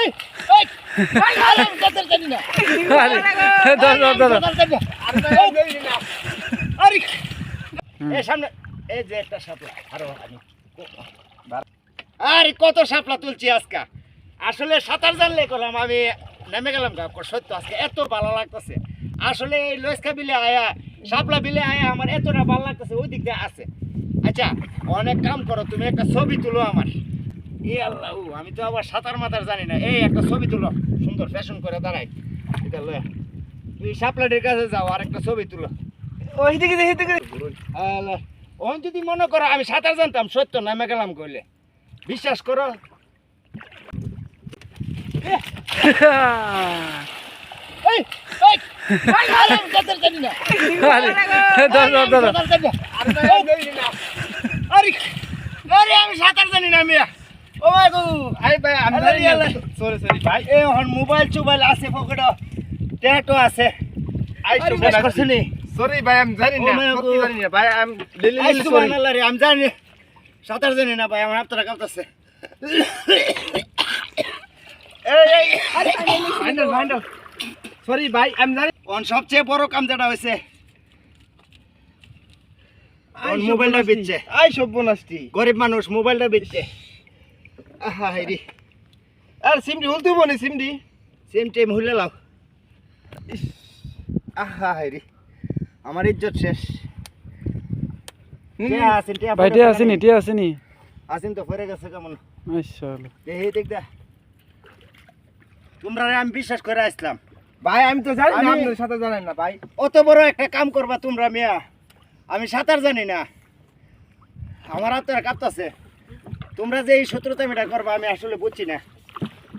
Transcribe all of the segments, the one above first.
এই এই ভাই আরে কথা জানি না। আরে, ধর, ধর, ধর। কথা জানি না। আরে এই সামনে এই যে একটা শাপলা আরও আমি আরে কত শাপলা তুলছি আজকে। আসলে সাঁতার জানলে করলাম আমি নেমে গেলাম গা সত্য আজকে এত ভালো লাগতেছে। আসলে এই লস্কা বিলে আয়া সাপলা বিলে আয়া আমার এতটা ভালো লাগতেছে ওই দিক দিয়ে আছে। আচ্ছা অনেক কাম করো তুমি একটা ছবি তুলো আমার। এ আল্লাহ আমি তো আবার সাঁতার মাতার জানি না। এই একটা ছবি তুলো। সুন্দর ফ্যাশন করে দাঁড়াই এটা লয়া তুমি শাপলাটির কাছে যাও আর একটা ছবি তুলো। ওই দিকে দেখি দিকে আল্লাহ ও যদি মনে করো আমি সাঁতার জানতাম সত্য নামে গেলাম কইলে। বিশ্বাস করো। আরে আমি সাঁতার জানি না আমি ও ভাই সরি সরি ভাই। এ হন মোবাইল চোবাইল আছে পকেট। ট্যাটো আছে। আই নি। সরি ভাই আমি জানি না। সত্যি জানি না ভাই আমি লিলি লিলি সরি সুবহানাল্লাহ রে আমি জানি। সাঁতার জানি না ভাই আমার আপনারা কাঁপতেছে। এই এই। আরে সরি ভাই আমি জানি সবচেয়ে বড় কাম যেটা হয়েছে? মোবাইলটা বেচছে। আই সব্যনাশটি গরিব মানুষ মোবাইলটা বেচছে। হাইরি আর সিমডি উল্টে বনে সিমডি? সেম টাইম হইলে লাও। আহা হাইরি আমার ইজ্জত শেষ। টিয়া আছেন, টিয়া ভাই পরে টিয়া ফেলে আসেনি টিয়া আসেনি। আছেন তো ফেরে গেছে কেমন? দেখি দেখ দা। তোমরা আমি বিশ্বাস করে আসলাম। ভাই আমি তো জানি না জানেন না ভাই। অত বড় একটা কাম করবা তোমরা মিয়া। আমি সাঁতার জানি না। আমার হাত কাঁপতাছে। তোমরা যে এই শত্রুতামিটা করবা আমি আসলে বুঝছি না।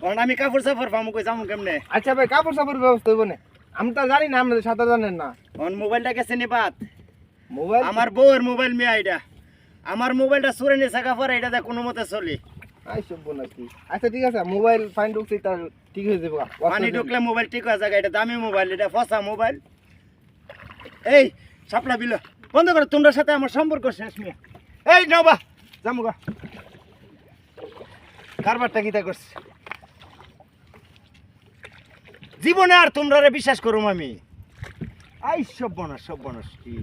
কারণ আমি কাপড় সাপড় পামু কই যাব কেমনে? আচ্ছা ভাই কাপড় সাপড় ব্যবস্থা হইব না। আমি তো জানি না আপনাদের সাথে জানেন না। আমার মোবাইলটা গেছে নি বাদ মোবাইল? আমার বউয়ের মোবাইল মিয়া এটা আমার মোবাইলটা সরে নিয়ে থাকা পরে এটা কোনো মতে চলি। আচ্ছা ঠিক আছে মোবাইল ফাইন ঢুকছে তার ঠিক হয়ে যাবে। পানি ঢুকলে মোবাইল ঠিক হয়ে এটা দামি মোবাইল এটা ফসা মোবাইল। এই সাপলা বিল বন্ধ করো তোমরা সাথে আমার সম্পর্ক শেষ মিয়া। এই নবা যাব গা। কারবারটা কিতা করছে। জীবনে আর তোমরা বিশ্বাস করুম আমি। আই সব বনাস সব বনাস কি?